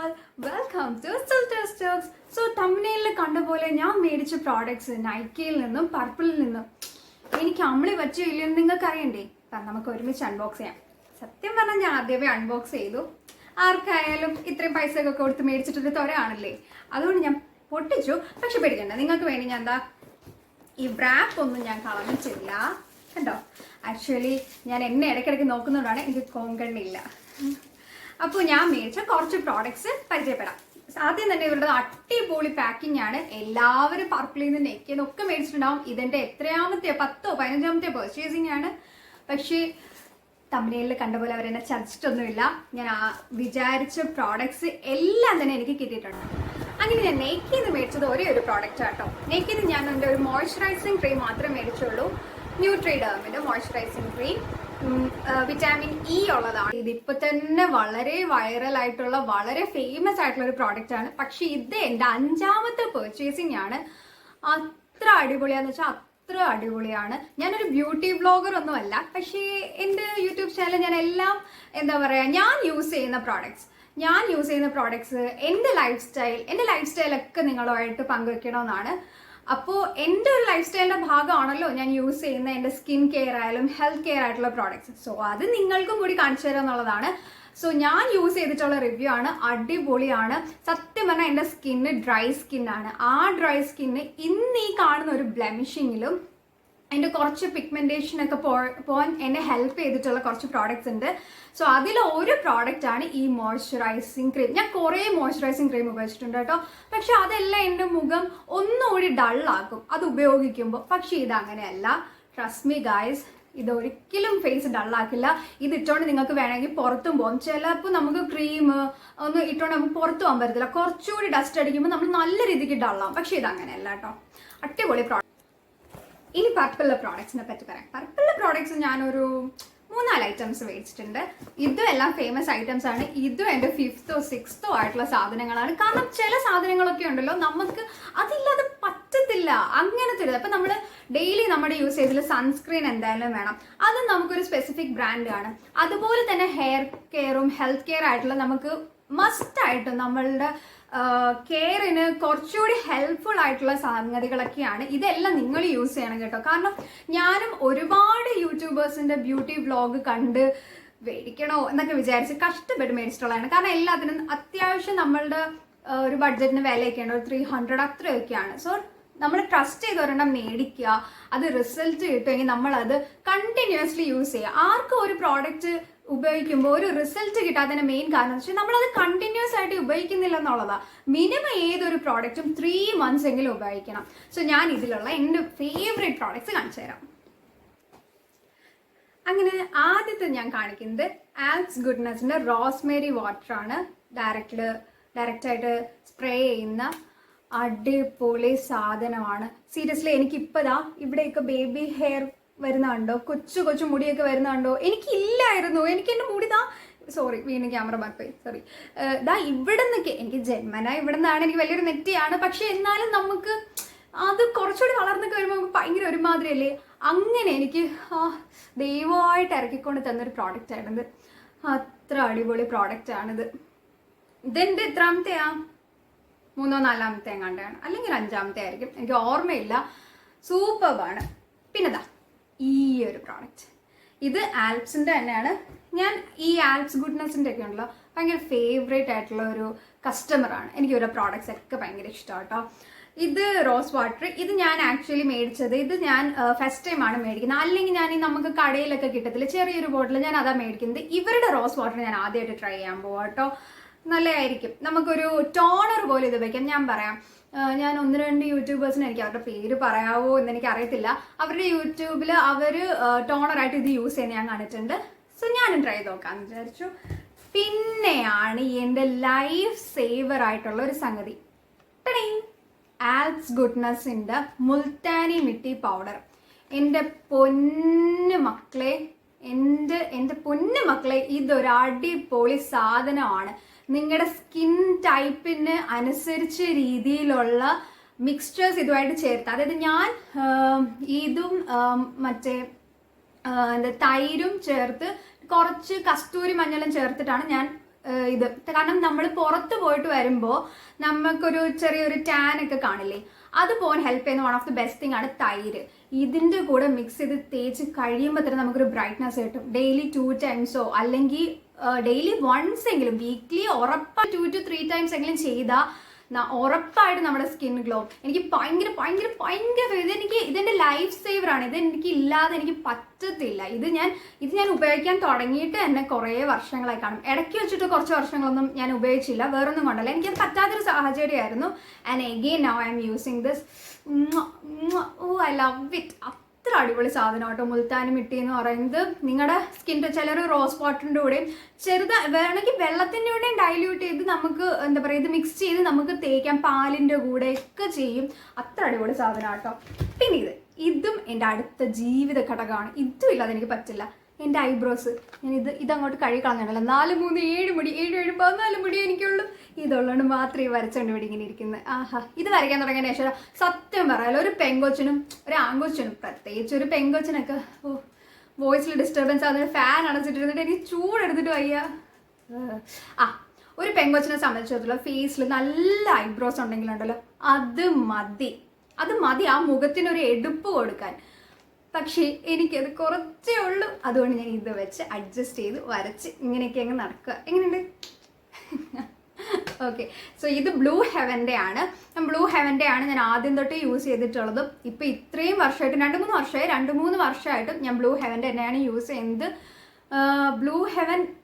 All welcome to so തമിഴ്നയിൽ കണ്ട പോലെ ഞാൻ മേടിച്ച പ്രോഡക്ട്സ് നൈക്കയിൽ നിന്നും പർപ്പിളിൽ നിന്നും. എനിക്ക് അമ്മളി പറ്റിയോ ഇല്ലെന്ന് നിങ്ങൾക്ക് അറിയണ്ടേ അപ്പം നമുക്ക് ഒരുമിച്ച് അൺബോക്സ് ചെയ്യാം. സത്യം പറഞ്ഞാൽ ഞാൻ ആദ്യമേ അൺബോക്സ് ചെയ്തു. ആർക്കായാലും ഇത്രയും പൈസ ഒക്കെ കൊടുത്ത് മേടിച്ചിട്ടൊരു തൊരയാണല്ലേ? അതുകൊണ്ട് ഞാൻ പൊട്ടിച്ചു. പക്ഷെ പേടിക്കണ്ട. നിങ്ങൾക്ക് വേണ്ടി ഞാൻ എന്താ ഈ റാപ്പ് ഒന്നും ഞാൻ കളഞ്ഞിട്ടില്ല. കണ്ടോ? ആക്ച്വലി ഞാൻ എന്നെ ഇടയ്ക്കിടയ്ക്ക് നോക്കുന്നതുകൊണ്ടാണ് എനിക്ക് കോങ്കണ്ണില്ല അപ്പോൾ ഞാൻ മേടിച്ച കുറച്ച് പ്രോഡക്ട്സ് പരിചയപ്പെടാം. ആദ്യം തന്നെ ഇവരുടെ അടിപൊളി പാക്കിംഗ് ആണ്. എല്ലാവരും പർപ്പിളിൽ നിന്ന് നെക്കിന്ന് ഒക്കെ മേടിച്ചിട്ടുണ്ടാവും. ഇതിന്റെ എത്രയാമത്തെ പത്തോ പതിനഞ്ചാമത്തെ പെർച്ചേസിംഗ് ആണ്. പക്ഷേ തമിഴിൽ കണ്ട പോലെ അവരെന്നെ ചതിച്ചിട്ടൊന്നുമില്ല. ഞാൻ ആ വിചാരിച്ച പ്രോഡക്ട്സ് എല്ലാം തന്നെ എനിക്ക് കിട്ടിയിട്ടുണ്ട്. അങ്ങനെ ഞാൻ നെയ്ക്കിന്ന് മേടിച്ചത് ഒരേ ഒരു പ്രോഡക്റ്റ് ആട്ടോ നെയ്ക്കിന്ന് ഞാൻ എന്റെ ഒരു മോയ്സ്ചറൈസിങ് ക്രീം മാത്രമേ മേടിച്ചുള്ളൂ. ന്യൂട്രീഡേമിന്റെ മോയ്സ്ചറൈസിങ് ക്രീം വിറ്റാമിൻ ഇ ഉള്ളതാണ്. ഇതിപ്പോ തന്നെ വളരെ വൈറൽ ആയിട്ടുള്ള വളരെ ഫേമസ് ആയിട്ടുള്ള ഒരു പ്രോഡക്റ്റ് ആണ്. പക്ഷെ ഇത് എന്റെ അഞ്ചാമത്തെ പെർച്ചേസിംഗ് ആണ്. അത്ര അടിപൊളിയാന്ന് വെച്ചാൽ അത്ര അടിപൊളിയാണ്. ഞാനൊരു ബ്യൂട്ടി ബ്ലോഗർ ഒന്നുമല്ല പക്ഷേ എന്റെ യൂട്യൂബ് ചാനൽ ഞാൻ എല്ലാം എന്താ പറയുക ഞാൻ യൂസ് ചെയ്യുന്ന പ്രോഡക്ട്സ് ഞാൻ യൂസ് ചെയ്യുന്ന പ്രോഡക്ട്സ് എന്റെ ലൈഫ് സ്റ്റൈൽ എന്റെ ലൈഫ് സ്റ്റൈലൊക്കെ നിങ്ങളുമായിട്ട് പങ്കുവെക്കണമെന്നാണ്. അപ്പോൾ എന്റെ ഒരു ലൈഫ് സ്റ്റൈലിന്റെ ഭാഗമാണല്ലോ ഞാൻ യൂസ് ചെയ്യുന്ന എന്റെ സ്കിൻ കെയർ ആയാലും ഹെൽത്ത് കെയർ ആയിട്ടുള്ള പ്രോഡക്റ്റ്സ് സോ അത് നിങ്ങൾക്കും കൂടി കാണിച്ചു തരാം എന്നുള്ളതാണ്. സോ ഞാൻ യൂസ് ചെയ്തിട്ടുള്ള റിവ്യൂ ആണ്. അടിപൊളിയാണ്. സത്യം പറഞ്ഞാൽ എന്റെ സ്കിന്ന് ഡ്രൈ സ്കിന്നാണ് ആ ഡ്രൈ സ്കിന്ന് ഇന്ന് ഈ കാണുന്ന ഒരു ബ്ലെമിഷിങ്ങിലും എന്റെ കുറച്ച് പിഗ്മെന്റേഷൻ ഒക്കെ പോകാൻ എന്നെ ഹെൽപ്പ് ചെയ്തിട്ടുള്ള കുറച്ച് പ്രോഡക്റ്റ്സ് ഉണ്ട്. സോ അതിൽ ഒരു ആണ് ഈ മോയ്സ്ചറൈസിങ് ക്രീം ഞാൻ കുറേ മോയ്സ്ചറൈസിങ് ക്രീം ഉപയോഗിച്ചിട്ടുണ്ട് കേട്ടോ. പക്ഷെ അതെല്ലാം എന്റെ മുഖം ഒന്നുകൂടി ഡള്ളാക്കും അത് ഉപയോഗിക്കുമ്പോൾ പക്ഷെ ഇത് അങ്ങനെയല്ല മീ ഗായ്സ് ഇത് ഒരിക്കലും ഫേസ് ഡള്ളാക്കില്ല ഇത് ഇട്ടോണ്ട് നിങ്ങൾക്ക് വേണമെങ്കിൽ പുറത്തും പോകും ചിലപ്പോൾ നമുക്ക് ക്രീം ഒന്ന് ഇട്ടോണ്ട് നമുക്ക് പുറത്തു പോകാൻ പറ്റത്തില്ല. കുറച്ചുകൂടി ഡസ്റ്റ് അടിക്കുമ്പോൾ നമ്മൾ നല്ല രീതിക്ക് ഡള്ളാവും പക്ഷെ അങ്ങനെയല്ല കേട്ടോ. അടിപൊളി പ്രോഡക്റ്റ് ഇനി പർപ്പിൾ പ്രോഡക്ട്സിനെ പറ്റി പറയാം. പർപ്പിൾ പ്രോഡക്ട്സ് ഞാനൊരു മൂന്നാൽ ഐറ്റംസ് മേടിച്ചിട്ടുണ്ട്. ഇതും എല്ലാം ഫേമസ് ഐറ്റംസ് ആണ്. ഇതും എന്റെ ഫിഫ്ത്തോ സിക്സ്തോ ആയിട്ടുള്ള സാധനങ്ങളാണ്. കാരണം ചില സാധനങ്ങളൊക്കെ ഉണ്ടല്ലോ നമുക്ക് അതില്ലാതെ പറ്റത്തില്ല. അങ്ങനത്തെ ഒരു അപ്പൊ നമ്മൾ ഡെയിലി നമ്മുടെ യൂസ് ചെയ്തതിൽ സൺസ്ക്രീൻ എന്തായാലും വേണം. അത് നമുക്കൊരു സ്പെസിഫിക് ബ്രാൻഡ് ആണ്. അതുപോലെ തന്നെ ഹെയർ കെയറും ഹെൽത്ത് കെയർ ആയിട്ടുള്ള നമുക്ക് മസ്റ്റ് ആയിട്ടും നമ്മളുടെ കെയറിന് കുറച്ചുകൂടി ഹെൽപ്ഫുൾ ആയിട്ടുള്ള സംഗതികളൊക്കെയാണ് ഇതെല്ലാം നിങ്ങൾ യൂസ് ചെയ്യണം കേട്ടോ. കാരണം ഞാനും ഒരുപാട് യൂട്യൂബേഴ്സിന്റെ ബ്യൂട്ടി വ്ലോഗ് കണ്ട് മേടിക്കണോ എന്നൊക്കെ വിചാരിച്ച് കഷ്ടപ്പെട്ട് മേടിച്ചിട്ടുള്ളതാണ്. കാരണം എല്ലാത്തിനും അത്യാവശ്യം നമ്മളുടെ ഒരു ബഡ്ജറ്റിന് വിലയൊക്കെയാണ്. ഒരു ത്രീ ഹൺഡ്രഡ് അത്രയൊക്കെയാണ്. സോ നമ്മൾ ട്രസ്റ്റ് ചെയ്ത് ഒരെണ്ണം മേടിക്കുക അത് റിസൾട്ട് കിട്ടുമെങ്കിൽ നമ്മളത് കണ്ടിന്യൂസ്ലി യൂസ് ചെയ്യുക ആർക്കും ഒരു പ്രോഡക്റ്റ് ഉപയോഗിക്കുമ്പോൾ ഒരു റിസൾട്ട് കിട്ടാത്തതിന്റെ മെയിൻ കാരണം വെച്ചാൽ നമ്മളത് കണ്ടിന്യൂസ് ആയിട്ട് ഉപയോഗിക്കുന്നില്ല എന്നുള്ളതാണ് മിനിമം ഏതൊരു പ്രോഡക്റ്റും ത്രീ മന്ത്സ് എങ്കിലും ഉപയോഗിക്കണം. സോ ഞാൻ ഇതിലുള്ള എന്റെ ഫേവറേറ്റ് പ്രോഡക്റ്റ്സ് കാണിച്ചു തരാം. അങ്ങനെ ആദ്യത്തെ ഞാൻ കാണിക്കുന്നത് ആൽസ് ഗുഡ്നസിന്റെ റോസ്മേരി വാട്ടർ ആണ്. ഡയറക്റ്റ് ഡയറക്റ്റ് ആയിട്ട് സ്പ്രേ ചെയ്യുന്ന അടിപൊളി സാധനമാണ്. സീരിയസ്ലി എനിക്ക് ഇപ്പതാ ഇവിടെയൊക്കെ ബേബി ഹെയർ വരുന്നുണ്ടോ? കൊച്ചു കൊച്ചു മുടിയൊക്കെ വരുന്നുണ്ടോ? എനിക്കില്ലായിരുന്നു. എനിക്ക് എന്റെ മുടി ദാ സോറി വീണ്ടും ക്യാമറ മാറിപ്പോയി സോറി ദാ ഇവിടെ നിന്നൊക്കെ എനിക്ക് ജന്മന ഇവിടെ നിന്നാണ് എനിക്ക് വലിയൊരു നെറ്റിയാണ്. പക്ഷെ എന്നാലും നമുക്ക് അത് കുറച്ചുകൂടി വളർന്നൊക്കെ വരുമ്പോൾ നമുക്ക് ഭയങ്കര ഒരുമാതിരി അല്ലേ അങ്ങനെ എനിക്ക് ആ ദൈവമായിട്ട് ഇറക്കിക്കൊണ്ട് തന്നൊരു പ്രോഡക്റ്റ് ആണിത്. അത്ര അടിപൊളി പ്രോഡക്റ്റ് ആണിത്. ഇതെന്റെ എത്രാമത്തെയാ? മൂന്നോ നാലാമത്തെ എങ്ങാണ്ടാണ്? അല്ലെങ്കിൽ അഞ്ചാമത്തെ ആയിരിക്കും. എനിക്ക് ഓർമ്മയില്ല. സൂപ്പർബാണ് പിന്നെതാ ഈ ഒരു പ്രോഡക്റ്റ് ഇത് ആൽപ്സിന്റെ തന്നെയാണ്. ഞാൻ ഈ ആൽപ്സ് ഗുഡ്നെസ്സിന്റെ ഒക്കെ ഉണ്ടല്ലോ ഭയങ്കര ഫേവറേറ്റ് ആയിട്ടുള്ള ഒരു കസ്റ്റമറാണ് എനിക്ക് ഓരോ പ്രോഡക്റ്റ്സ് ഒക്കെ ഭയങ്കര ഇഷ്ടമാണ് കേട്ടോ ഇത് റോസ് വാട്ടർ ഇത് ഞാൻ ആക്ച്വലി മേടിച്ചത് ഇത് ഞാൻ ഫസ്റ്റ് ടൈം ആണ് മേടിക്കുന്നത്. അല്ലെങ്കിൽ ഞാൻ ഈ നമുക്ക് കടയിലൊക്കെ കിട്ടത്തില്ല ചെറിയൊരു ബോട്ടിൽ ഞാൻ അതാ മേടിക്കുന്നത്. ഇവരുടെ റോസ് വാട്ടർ ഞാൻ ആദ്യമായിട്ട് ട്രൈ ചെയ്യാൻ പോവാം കേട്ടോ നല്ലതായിരിക്കും. നമുക്കൊരു ടോണർ പോലെ ഇത് വയ്ക്കാം ഞാൻ പറയാം. ഞാൻ ഒന്ന് രണ്ട് യൂട്യൂബേഴ്സിന് എനിക്ക് അവരുടെ പേര് പറയാവോ എന്ന് എനിക്ക് അറിയത്തില്ല. അവരുടെ യൂട്യൂബിൽ അവർ ടോണറായിട്ട് ഇത് യൂസ് ചെയ്യുന്ന ഞാൻ കണ്ടിട്ടുണ്ട്. സോ ഞാനും ട്രൈ നോക്കാമെന്ന് വിചാരിച്ചു. പിന്നെയാണ് എന്റെ ലൈഫ് സേവർ ആയിട്ടുള്ള ഒരു സംഗതി. ആൽസ് ഗുഡ്നസിന്റെ മുൾട്ടാനി മിട്ടി പൗഡർ എന്റെ പൊന്ന് മക്കളെ എന്റെ എന്റെ പൊന്ന് മക്കളെ ഇതൊരു അടിപൊളി സാധനമാണ്. നിങ്ങളുടെ സ്കിൻ ടൈപ്പിന് അനുസരിച്ച രീതിയിലുള്ള മിക്സ്ചേഴ്സ് ഇതുമായിട്ട് ചേർത്ത്. അതായത് ഞാൻ ഇതും മറ്റേ എന്താ തൈരും ചേർത്ത് കുറച്ച് കസ്തൂരി മഞ്ഞളും ചേർത്തിട്ടാണ് ഞാൻ ഇത്. കാരണം നമ്മൾ പുറത്ത് പോയിട്ട് വരുമ്പോൾ നമുക്കൊരു ചെറിയൊരു ടാൻ ഒക്കെ കാണില്ലേ? അത് പോകാൻ ഹെൽപ്പ് ചെയ്യുന്ന one of the best thing ആണ് തൈര്. ഇതിന്റെ കൂടെ മിക്സ് ചെയ്ത് തേച്ച് കഴിയുമ്പോൾ തന്നെ നമുക്കൊരു ബ്രൈറ്റ്നസ് കിട്ടും. ഡെയിലി ടു ടൈംസോ അല്ലെങ്കിൽ ഡെയിലി വൺസ് എങ്കിലും വീക്ക്ലി ഉറപ്പായി ടു ടു ത്രീ ടൈംസ് എങ്കിലും ചെയ്താൽ ഉറപ്പായിട്ട് നമ്മുടെ സ്കിൻ ഗ്ലോ എനിക്ക് ഭയങ്കര ഭയങ്കര ഭയങ്കര ഇത് എനിക്ക് ഇതെന്റെ ലൈഫ് സേവർ ആണ്. ഇത് എനിക്ക് ഇല്ലാതെ എനിക്ക് പറ്റത്തില്ല. ഇത് ഞാൻ ഇത് ഞാൻ ഉപയോഗിക്കാൻ തുടങ്ങിയിട്ട് തന്നെ കുറേ വർഷങ്ങളായി കാണും. ഇടയ്ക്ക് വെച്ചിട്ട് കുറച്ച് വർഷങ്ങളൊന്നും ഞാൻ ഉപയോഗിച്ചില്ല. വേറൊന്നും കൊണ്ടല്ല. എനിക്കത് പറ്റാത്തൊരു സാഹചര്യമായിരുന്നു. And again now I'm using this oh I love it അത്ര അടിപൊളി സാധനം കേട്ടോ മുൽത്താനി മിട്ടി എന്ന് പറയുന്നത്. നിങ്ങളുടെ സ്കിൻ ചിലർ റോസ് വാട്ടറിന്റെ കൂടെയും ചെറുത് വേണമെങ്കിൽ വെള്ളത്തിന്റെ കൂടെയും ഡൈല്യൂട്ട് ചെയ്ത് നമുക്ക് എന്താ പറയുക ഇത് മിക്സ് ചെയ്ത് നമുക്ക് തേക്കാം പാലിന്റെ കൂടെ ഒക്കെ ചെയ്യും. അത്ര അടിപൊളി സാധനം കേട്ടോ പിന്നെ ഇത് ഇതും എന്റെ അടുത്ത ജീവിത ഘടകമാണ് ഇതും ഇല്ലാതെ എനിക്ക് പറ്റില്ല. എന്റെ ഐബ്രോസ് ഞാൻ ഇത് ഇതങ്ങോട്ട് കഴുകി കളഞ്ഞിട്ടില്ല നാല് മൂന്ന് ഏഴ് മുടി. ഏഴ് ഏഴ് പതിനാല് മുടി എനിക്കുള്ളൂ. ഇതുള്ളതുകൊണ്ട് മാത്രമേ വരച്ചുകൊണ്ട് ഇവിടെ ഇങ്ങനെ ഇരിക്കുന്നത് ആഹാ. ഇത് വരയ്ക്കാൻ തുടങ്ങിയ ശേഷം സത്യം പറയാലോ ഒരു പെങ്കൊച്ചിനും ഒരു ആങ്കൊച്ചിനും പ്രത്യേകിച്ച് ഒരു പെങ്കൊച്ചിനൊക്കെ ഓ വോയിസിൽ ഡിസ്റ്റർബൻസ് ആകുന്ന ഫാൻ അടച്ചിട്ടിരുന്നിട്ട് എനിക്ക് ചൂടെടുത്തിട്ട് വയ്യ. ആ ഒരു പെങ്കൊച്ചിനെ സംബന്ധിച്ചിടത്തോളം ഫേസിൽ നല്ല ഐബ്രോസ് ഉണ്ടെങ്കിലുണ്ടല്ലോ അത് മതി. അത് മതി ആ മുഖത്തിനൊരു എടുപ്പ് കൊടുക്കാൻ. പക്ഷേ എനിക്കത് കുറച്ചേ ഉള്ളൂ. അതുകൊണ്ട് ഞാൻ ഇത് വെച്ച് അഡ്ജസ്റ്റ് ചെയ്ത് വരച്ച് ഇങ്ങനെയൊക്കെ അങ്ങ് നടക്കുക. എങ്ങനെയുണ്ട്? ഓക്കെ സോ ഇത് ബ്ലൂ ഹെവന്റെ ആണ്. ബ്ലൂ ഹെവന്റെ ആണ് ഞാൻ ആദ്യം തൊട്ട് യൂസ് ചെയ്തിട്ടുള്ളതും. ഇപ്പോൾ ഇത്രയും വർഷമായിട്ട് രണ്ട് മൂന്ന് വർഷമായി രണ്ട് മൂന്ന് വർഷമായിട്ടും ഞാൻ ബ്ലൂ ഹെവന്റെ തന്നെയാണ് യൂസ് ചെയ്യുന്നത്. ബ്ലൂ ഹെവൻ നല്ല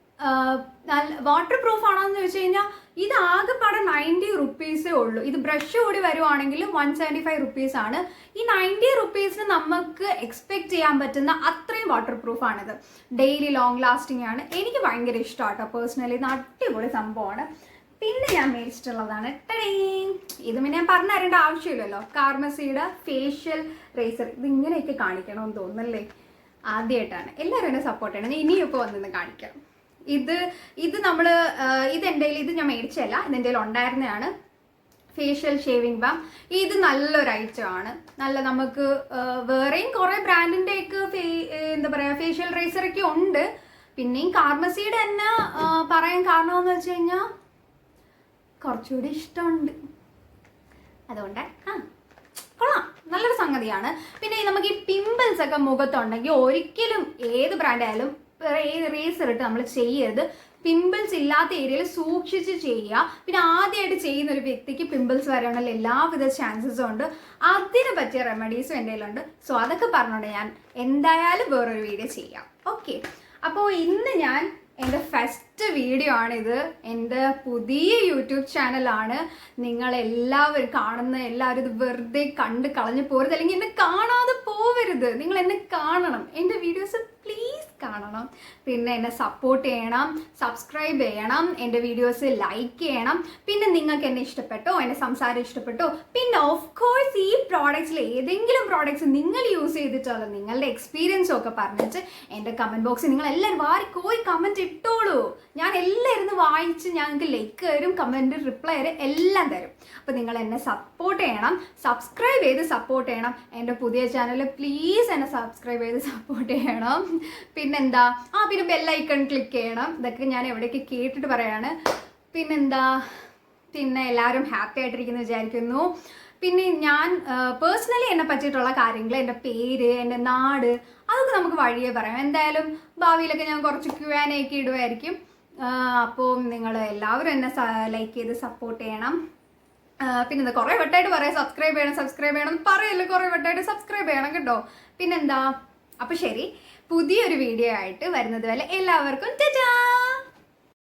വാട്ടർ പ്രൂഫ് ആണോ എന്ന് ചോദിച്ചു കഴിഞ്ഞാൽ ഇത് ആകെപ്പാടെ നയന്റി റുപ്പീസേ ഉള്ളൂ. ഇത് ബ്രഷ് കൂടി വരുവാണെങ്കിൽ വൺ സെവന്റി ഫൈവ് റുപ്പീസ് ആണ്. ഈ നയന്റി റുപ്പീസിന് നമുക്ക് എക്സ്പെക്ട് ചെയ്യാൻ പറ്റുന്ന അത്രയും വാട്ടർ പ്രൂഫ് ആണിത്. ഡെയിലി ലോങ് ലാസ്റ്റിംഗ് ആണ്. എനിക്ക് ഭയങ്കര ഇഷ്ടമാട്ടോ പേഴ്സണലി ഇത് അടിപൊളി സംഭവമാണ്. പിന്നെ ഞാൻ മേടിച്ചിട്ടുള്ളതാണ്. ടടേ! ഇത് പിന്നെ ഞാൻ പറഞ്ഞു തരേണ്ട ആവശ്യമില്ലല്ലോ. കാർമസിയുടെ ഫേഷ്യൽ റേസർ ഇത് ഇങ്ങനെയൊക്കെ കാണിക്കണമെന്ന് തോന്നുന്നല്ലേ? ആദ്യമായിട്ടാണ് എല്ലാവരും എന്നെ സപ്പോർട്ട് ചെയ്യണം. ഞാൻ ഇനിയും ഇപ്പോൾ വന്നിന്ന് കാണിക്കാം. ഇത് ഇത് നമ്മൾ ഇത് എന്റെ ഇത് ഞാൻ മേടിച്ചല്ല ഇത് എന്റെ ഉണ്ടായിരുന്നതാണ്. ഫേഷ്യൽ ഷേവിംഗ് ബാം ഇത് നല്ലൊരു ഐറ്റമാണ് നല്ല നമുക്ക് വേറെയും കുറേ ബ്രാൻഡിന്റെ ഒക്കെ ഫേ എന്താ പറയുക ഫേഷ്യൽ റേസറൊക്കെ ഉണ്ട്. പിന്നെയും കാർമസിയുടെ തന്നെ പറയാൻ കാരണം എന്ന് വെച്ച് കഴിഞ്ഞാൽ കുറച്ചുകൂടി ഇഷ്ടമുണ്ട്. അതുകൊണ്ട് ആ കൊള്ളാം. നല്ലൊരു സംഗതിയാണ്. പിന്നെ നമുക്ക് ഈ പിമ്പിൾസ് ഒക്കെ മുഖത്തുണ്ടെങ്കിൽ ഒരിക്കലും ഏത് ബ്രാൻഡ് ഇട്ട് നമ്മൾ ചെയ്യരുത്. പിമ്പിൾസ് ഇല്ലാത്ത ഏരിയയിൽ സൂക്ഷിച്ച് ചെയ്യുക. പിന്നെ ആദ്യമായിട്ട് ചെയ്യുന്ന ഒരു വ്യക്തിക്ക് പിമ്പിൾസ് വരാനുള്ള എല്ലാവിധ ചാൻസസും ഉണ്ട്. അതിനെ പറ്റിയ റെമഡീസും എന്റെ കയ്യിലുണ്ട്. സോ അതൊക്കെ പറഞ്ഞുകൊണ്ട് ഞാൻ എന്തായാലും വേറൊരു വീഡിയോ ചെയ്യാം. ഓക്കെ അപ്പോൾ ഇന്ന് ഞാൻ എന്റെ ഫസ്റ്റ് വീഡിയോ ആണിത്. എന്റെ പുതിയ യൂട്യൂബ് ചാനലാണ് നിങ്ങളെല്ലാവരും കാണുന്ന എല്ലാവരും ഇത് വെറുതെ കണ്ട് കളഞ്ഞു പോരുത്. അല്ലെങ്കിൽ എന്നെ കാണാതെ പോവരുത്. നിങ്ങൾ എന്നെ കാണണം. എന്റെ വീഡിയോസ് പ്ലീസ് കാണണം. പിന്നെ എന്നെ സപ്പോർട്ട് ചെയ്യണം സബ്സ്ക്രൈബ് ചെയ്യണം എന്റെ വീഡിയോസ് ലൈക്ക് ചെയ്യണം. പിന്നെ നിങ്ങൾക്ക് എന്നെ ഇഷ്ടപ്പെട്ടോ എന്റെ സംസാരം ഇഷ്ടപ്പെട്ടോ പിന്നെ ഓഫ് കോഴ്സ് ഈ പ്രോഡക്റ്റ്സിൽ ഏതെങ്കിലും പ്രോഡക്റ്റ്സ് നിങ്ങൾ യൂസ് ചെയ്തിട്ടുള്ള നിങ്ങളുടെ എക്സ്പീരിയൻസും ഒക്കെ പറഞ്ഞിട്ട് എന്റെ കമന്റ് ബോക്സിൽ നിങ്ങൾ എല്ലാവരും വാരി കോയി കമന്റ് ഇട്ടോളൂ. ഞാൻ എല്ലാം ഇരുന്ന് വായിച്ച് ഞങ്ങൾക്ക് ലൈക്ക് തരും കമന്റ് റിപ്ലൈ തരും എല്ലാം തരും. അപ്പോൾ നിങ്ങൾ എന്നെ സപ്പോർട്ട് ചെയ്യണം സബ്സ്ക്രൈബ് ചെയ്ത് സപ്പോർട്ട് ചെയ്യണം. എന്റെ പുതിയ ചാനൽ പ്ലീസ് എന്നെ സബ്സ്ക്രൈബ് ചെയ്ത് സപ്പോർട്ട് ചെയ്യണം. പിന്നെന്താ? ആ പിന്നെ ബെല്ലൈക്കൺ ക്ലിക്ക് ചെയ്യണം. ഇതൊക്കെ ഞാൻ എവിടെയൊക്കെ കേട്ടിട്ട് പറയാണ്. പിന്നെന്താ? പിന്നെ എല്ലാവരും ഹാപ്പി ആയിട്ടിരിക്കുന്നു വിചാരിക്കുന്നു. പിന്നെ ഞാൻ പേഴ്സണലി എന്നെ പറ്റിയിട്ടുള്ള കാര്യങ്ങൾ എന്റെ പേര് എന്റെ നാട് അതൊക്കെ നമുക്ക് വഴിയേ പറയാം. എന്തായാലും ഭാവിയിലൊക്കെ ഞാൻ കുറച്ച് ക്യു ആൻ ഒക്കെ ഇടുമായിരിക്കും അപ്പോൾ നിങ്ങൾ എല്ലാവരും എന്നെ ലൈക്ക് ചെയ്ത് സപ്പോർട്ട് ചെയ്യണം. പിന്നെ പിന്നെന്താ കുറേ വട്ടമായിട്ട് പറയാം. സബ്സ്ക്രൈബ് ചെയ്യണം സബ്സ്ക്രൈബ് ചെയ്യണം പറയല്ലോ കുറേ വട്ടമായിട്ട് സബ്സ്ക്രൈബ് ചെയ്യണം കേട്ടോ. പിന്നെന്താ? അപ്പോൾ ശരി. പുതിയൊരു വീഡിയോ ആയിട്ട് വരുന്നത് വരെ എല്ലാവർക്കും ടാറ്റാ